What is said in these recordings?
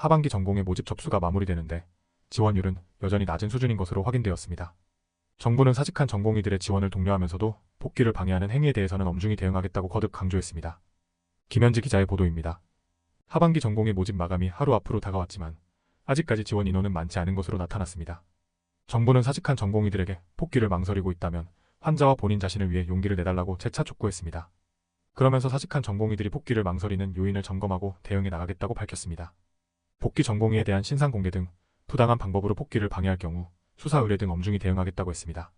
하반기 전공의 모집 접수가 마무리되는데 지원율은 여전히 낮은 수준인 것으로 확인되었습니다. 정부는 사직한 전공의들의 지원을 독려하면서도 복귀를 방해하는 행위에 대해서는 엄중히 대응하겠다고 거듭 강조했습니다. 김현지 기자의 보도입니다. 하반기 전공의 모집 마감이 하루 앞으로 다가왔지만 아직까지 지원 인원은 많지 않은 것으로 나타났습니다. 정부는 사직한 전공의들에게 복귀를 망설이고 있다면 환자와 본인 자신을 위해 용기를 내달라고 재차 촉구했습니다. 그러면서 사직한 전공의들이 복귀를 망설이는 요인을 점검하고 대응해 나가겠다고 밝혔습니다. 복귀 전공의에 대한 신상 공개 등 부당한 방법으로 복귀를 방해할 경우 수사 의뢰 등 엄중히 대응하겠다고 했습니다.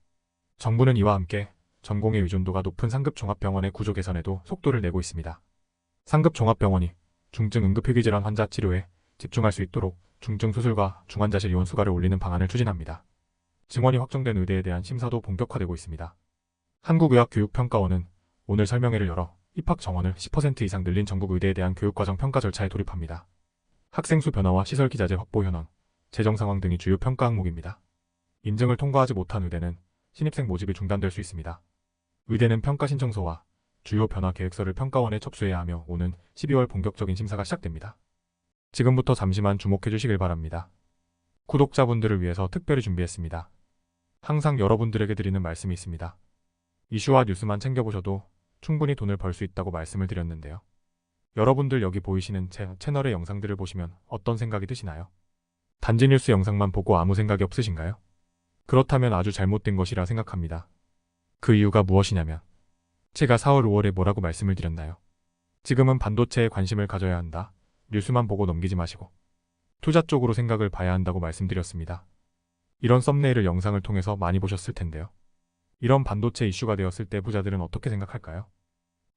정부는 이와 함께 전공의 의존도가 높은 상급 종합병원의 구조 개선에도 속도를 내고 있습니다. 상급 종합병원이 중증 응급회귀질환 환자 치료에 집중할 수 있도록 중증 수술과 중환자실 이원 수가를 올리는 방안을 추진합니다. 증원이 확정된 의대에 대한 심사도 본격화되고 있습니다. 한국의학교육평가원은 오늘 설명회를 열어 입학 정원을 10% 이상 늘린 전국 의대에 대한 교육과정 평가 절차에 돌입합니다. 학생 수 변화와 시설 기자재 확보 현황, 재정 상황 등이 주요 평가 항목입니다. 인증을 통과하지 못한 의대는 신입생 모집이 중단될 수 있습니다. 의대는 평가 신청서와 주요 변화 계획서를 평가원에 접수해야 하며 오는 12월 본격적인 심사가 시작됩니다. 지금부터 잠시만 주목해 주시길 바랍니다. 구독자분들을 위해서 특별히 준비했습니다. 항상 여러분들에게 드리는 말씀이 있습니다. 이슈와 뉴스만 챙겨보셔도 충분히 돈을 벌 수 있다고 말씀을 드렸는데요. 여러분들 여기 보이시는 제 채널의 영상들을 보시면 어떤 생각이 드시나요? 단지 뉴스 영상만 보고 아무 생각이 없으신가요? 그렇다면 아주 잘못된 것이라 생각합니다. 그 이유가 무엇이냐면 제가 4월 5월에 뭐라고 말씀을 드렸나요? 지금은 반도체에 관심을 가져야 한다. 뉴스만 보고 넘기지 마시고 투자 쪽으로 생각을 봐야 한다고 말씀드렸습니다. 이런 썸네일을 영상을 통해서 많이 보셨을 텐데요. 이런 반도체 이슈가 되었을 때 부자들은 어떻게 생각할까요?